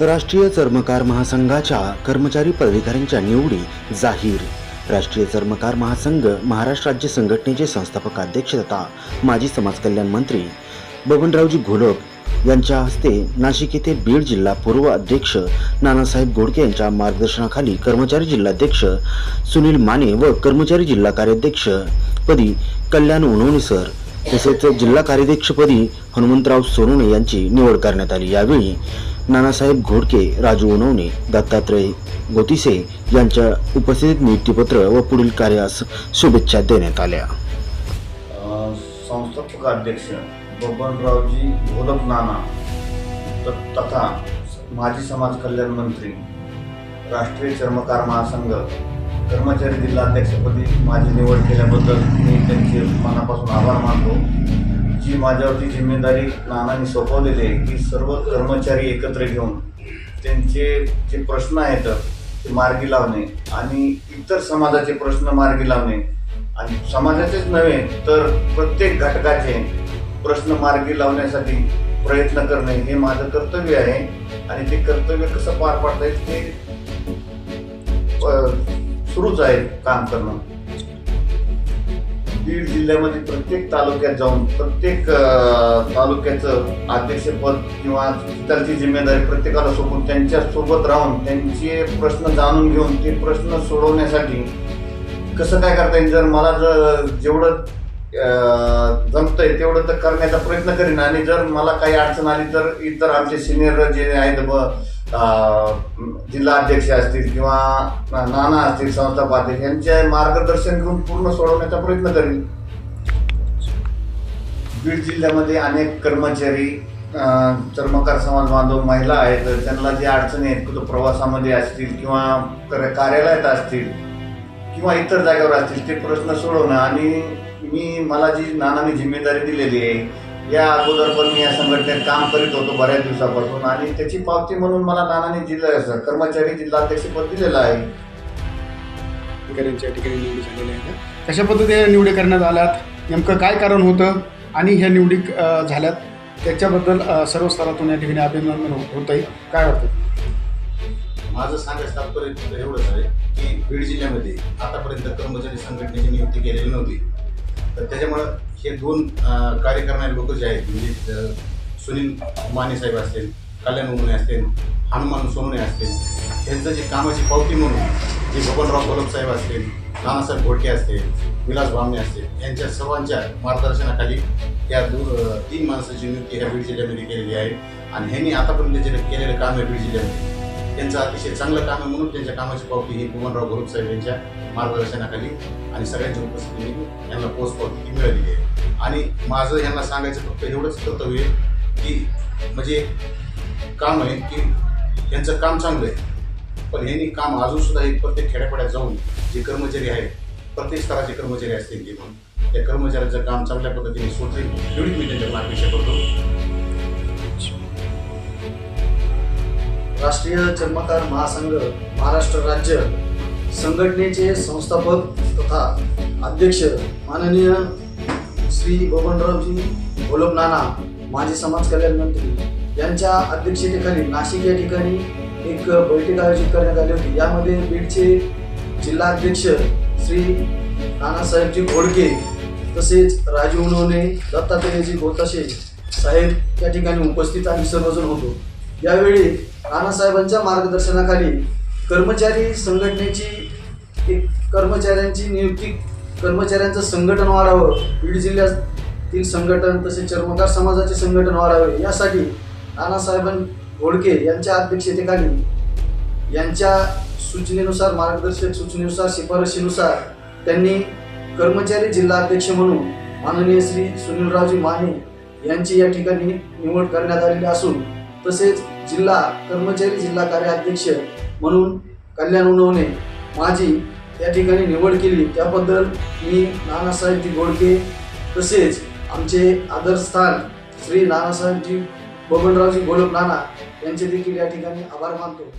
राष्ट्रीय चर्मकार महासंघाच्या कर्मचारी पदाधिकाऱ्यांच्या निवडी जाहीर. राष्ट्रीय चर्मकार महासंघ महाराष्ट्र राज्य संघटनेचे संस्थापक अध्यक्ष तथा माजी समाज कल्याण मंत्री बबनरावजी घोलप यांच्या हस्ते नाशिक येथे बीड जिल्हा पूर्व अध्यक्ष नानासाहेब गोडके यांच्या मार्गदर्शनाखाली कर्मचारी जिल्हाध्यक्ष सुनील माने व कर्मचारी जिल्हा कार्याध्यक्ष पदी कल्याण उनवणे सर तसेच जिल्हा कार्याध्यक्षपदी हनुमंतराव सोनवणे यांची निवड करण्यात आली. यावेळी नानासाहेब घोडके राजू उनवणे दत्तात्रय गोतिसे यांच्या उपस्थितीत नियुक्तीपत्र व पुढील कार्यास शुभेच्छा देण्यात आल्या. संस्थापक अध्यक्ष बबनरावजी घोलप नाना तथा माजी समाज कल्याण मंत्री राष्ट्रीय चर्मकार महासंघ कर्मचारी जिल्हाध्यक्षपदी माझी निवड केल्याबद्दल मी त्यांचे मनापासून आभार मानतो. जी माझ्यावरती जिम्मेदारी नानांनी सोपवलेली आहे की सर्व कर्मचारी एकत्र घेऊन त्यांचे जे प्रश्न आहेत ते मार्गी लावणे आणि इतर समाजाचे प्रश्न मार्गी लावणे. आणि समाजाचेच नव्हे तर प्रत्येक घटकाचे प्रश्न मार्गी लावण्यासाठी प्रयत्न करणे हे माझं कर्तव्य आहे. आणि ते कर्तव्य कसं पार पाडता येईल ते सुरूच आहे काम करणं. बीड जिल्ह्यामध्ये प्रत्येक तालुक्यात जाऊन प्रत्येक तालुक्याचं अध्यक्षपद किंवा इतरची जिम्मेदारी प्रत्येकाला सोबून त्यांच्यासोबत राहून त्यांचे प्रश्न जाणून घेऊन ते प्रश्न सोडवण्यासाठी कसं काय करता येईल? जर मला जर जेवढं जमतंय तेवढं तर करण्याचा प्रयत्न करीन. आणि जर मला काही अडचण आली तर इतर आमचे सिनियर जे आहेत जिल्हाध्यक्ष जिल्हा अध्यक्ष असतील किंवा नाना असतील संस्थापक यांचे मार्गदर्शन घेऊन पूर्ण सोडवण्याचा प्रयत्न करेल बीड जिल्ह्यामध्ये अनेक कर्मचारी चर्मकार समाज बांधव महिला आहेत त्यांना जे अडचणी आहेत कुठं प्रवासामध्ये असतील किंवा कार्यालयात असतील किंवा इतर जागेवर असतील ते प्रश्न सोडवणं. आणि मी मला जी नानाने जिम्मेदारी दिलेली आहे या अगोदर पण मी या संघटनेत काम करीत होतो बऱ्याच दिवसापासून आणि त्याची पावती म्हणून मला नानाने जिल्हा कर्मचारी जिल्हाध्यक्षपद दिलेलं आहे. अधिकाऱ्यांच्या ठिकाणी निवडी झालेल्या आहेत. कशा पद्धतीने निवडी करण्यात आल्यात? नेमकं काय कारण होतं? आणि ह्या निवडी झाल्यात? त्याच्याबद्दल सर्व स्तरातून या ठिकाणी अभिनंदन हो- होत आहे काय वाटतं? माझं सांगायचं तात्पर्य एवढंच आहे की बीड जिल्ह्यामध्ये आतापर्यंत कर्मचारी संघटनेची नियुक्ती केलेली नव्हती. तर त्याच्यामुळं हे दोन कार्य करणारे लोक जे आहेत म्हणजे सुनील माने साहेब असतील कल्याण उमने असतील हनुमान सोमने असतील त्यांचं जे कामाची पावती म्हणून जे बबनराव गोलप साहेब असतील नानासाहेब घोडके असतील विलास बामणे असतील यांच्या सर्वांच्या मार्गदर्शनाखाली त्या दोन तीन माणसाची नियुक्ती ह्या बीड जिल्ह्यामध्ये केलेली आहे. आणि ह्यांनी आतापर्यंत जे केलेलं काम आहे बीड जिल्ह्यामध्ये त्यांचं अतिशय चांगलं काम आहे म्हणून त्यांच्या कामाची पावती ही कुमारराव घोरुप साहेब यांच्या मार्गदर्शनाखाली आणि सगळ्यांच्या उपस्थितीने यांना पोचपावती मिळालेली आहे. आणि माझं यांना सांगायचं फक्त एवढंच कर्तव्य आहे की म्हणजे काम आहे की यांचं काम चांगलं आहे. पण यांनी काम अजूनसुद्धा हे प्रत्येक खेड्यापाड्यात जाऊन जे कर्मचारी आहेत प्रत्येक स्तराचे कर्मचारी असतील ते म्हणून. त्या कर्मचाऱ्यांचं काम चांगल्या पद्धतीने सोडतील एवढीच मी त्यांच्याकडून अपेक्षा करतो. राष्ट्रीय चर्मकार महासंघ महाराष्ट्र राज्य संघटनेचे संस्थापक तथा अध्यक्ष माननीय श्री बबनरावजी गोलब नाना माजी समाज कल्याण मंत्री यांच्या अध्यक्षतेखाली नाशिक या ठिकाणी एक बैठक आयोजित करण्यात आली होती. यामध्ये बीडचे जिल्हाध्यक्ष श्री नानासाहेबजी घोडके तसेच राजू उनवणे दत्तात्रेयजी गोताशे साहेब या ठिकाणी उपस्थित आणि सर्वजण होतो. यावेळी नानासाहेबांच्या मार्गदर्शनाखाली कर्मचारी संघटनेची एक कर्मचाऱ्यांची नियुक्ती कर्मचाऱ्यांचं संघटन वाढावं बीड जिल्ह्यातील संघटन तसेच चर्मकार समाजाचे संघटन वाढावे यासाठी नानासाहेबां घोडके यांच्या अध्यक्षतेखाली यांच्या सूचनेनुसार मार्गदर्शक सूचनेनुसार शिफारशीनुसार त्यांनी कर्मचारी जिल्हा अध्यक्ष म्हणून माननीय श्री सुनीलरावजी माने यांची या ठिकाणी निवड करण्यात आलेली असून तसेच जिल्हा कर्मचारी जिल्हा कार्याध्यक्ष म्हणून कल्याण उनवणे माझी या ठिकाणी निवड केली. त्याबद्दल मी नानासाहेबजी गोडके तसेच आमचे आदरस्थान श्री नानासाहेबजी बबनरावजी गोलप नाना यांचे देखील या ठिकाणी आभार मानतो.